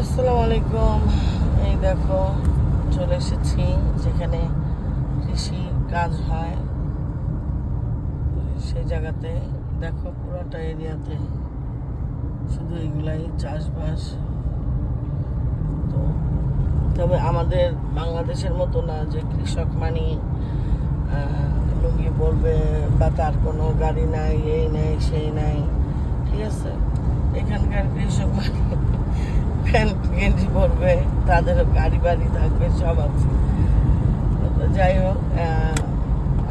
আসসালামু আলাইকুম। এই দেখো, চলে এসেছি যেখানে কৃষি কাজ হয়। সেই জায়গাতে। দেখো পুরোটা এরিয়াতে। শুধু এগুলাই চাষবাস। তো তবে আমাদের বাংলাদেশের মতো না যে কৃষক মানে লুঙ্গি পরবে বা তার কোনো গাড়ি নাই, এই নাই, সেই নাই। ঠিক আছে? এখানকার কৃষক মানে প্যান্ট গেঞ্জি পরবে তাদের গাড়ি বাড়ি থাকবে, সব আছে। তো যাই হোক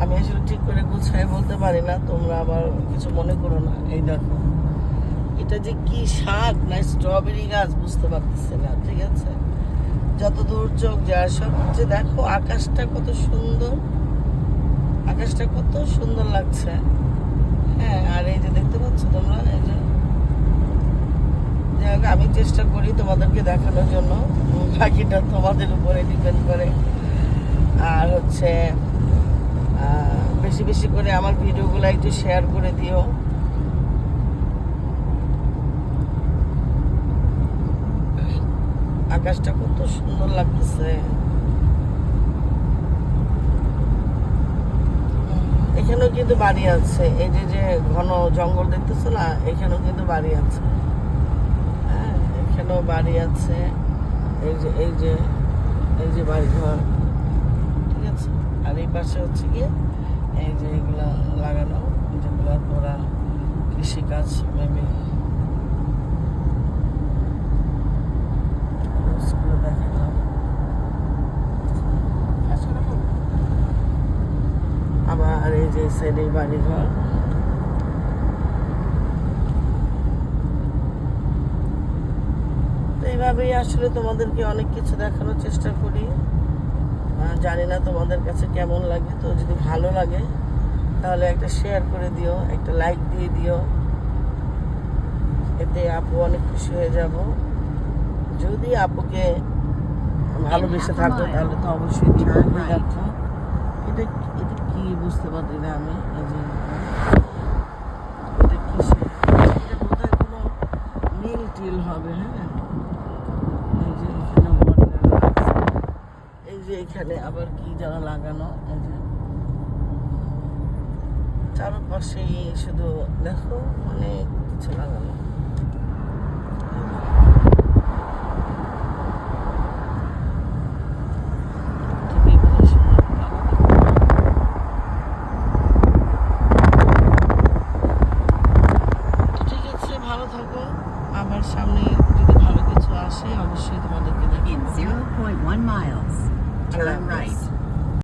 আমি আসলে ঠিক করে গুছাই বলতে পারি না, তোমরা আবার কিছু মনে করো না। এই দেখো, এটা যে কি শাক না স্ট্রবেরি গাছ বুঝতে পারতেছি না, ঠিক আছে? যত দূর চোখ যায়, সব যে দেখো আকাশটা কত সুন্দর, আকাশটা কত সুন্দর লাগছে। হ্যাঁ আর এই যে দেখতে পাচ্ছ তোমরা, এই যে যাই হোক, আমি চেষ্টা করি তোমাদেরকে দেখানোর জন্য। বাকিটা তোমাদের উপরে ডিপেন্ড করে। আর হচ্ছে বেশি বেশি করে আমার ভিডিওগুলো একটু শেয়ার করে দিও। আকাশটা কত সুন্দর লাগতেছে। এখানেও কিন্তু বাড়ি আছে। এই যে যে ঘন জঙ্গল দেখতেছো না এখানেও কিন্তু বাড়ি আছে। এখানেও বাড়ি আছে। এই যে এই যে এই যে বাড়ি ঘর ঠিক আছে? আর এই পাশে হচ্ছে গিয়ে এই যে এগুলা লাগানো, যেগুলো ওরা কৃষিকাজ মেবি। আবার এই যে সাইডে বাড়ি ঘর তো এইভাবেই আসলে তোমাদেরকে অনেক কিছু দেখানোর চেষ্টা করি। জানি না তোমাদের কাছে কেমন লাগে তো যদি ভালো লাগে তাহলে একটা শেয়ার করে দিও একটা লাইক দিয়ে দিও। এতে আপু অনেক খুশি হয়ে যাব। যদি আপুকে ভালোবেসে থাকো তাহলে তো অবশ্যই দেখো এটা এটা কি বুঝতে পারি না আমি এই যে এটা বোধহয় কোনো মিল টিল হবে হ্যাঁ এই যে এখানে বড় লাগানো আছে। এই যে এখানে আবার কি যেন লাগানো চারপাশে শুধু দেখো অনেক কিছু লাগানো। সামনে যদি ভালো কিছু আসে অবশ্যই তোমাদেরকে In দেখাবো 0.1 miles, turn right.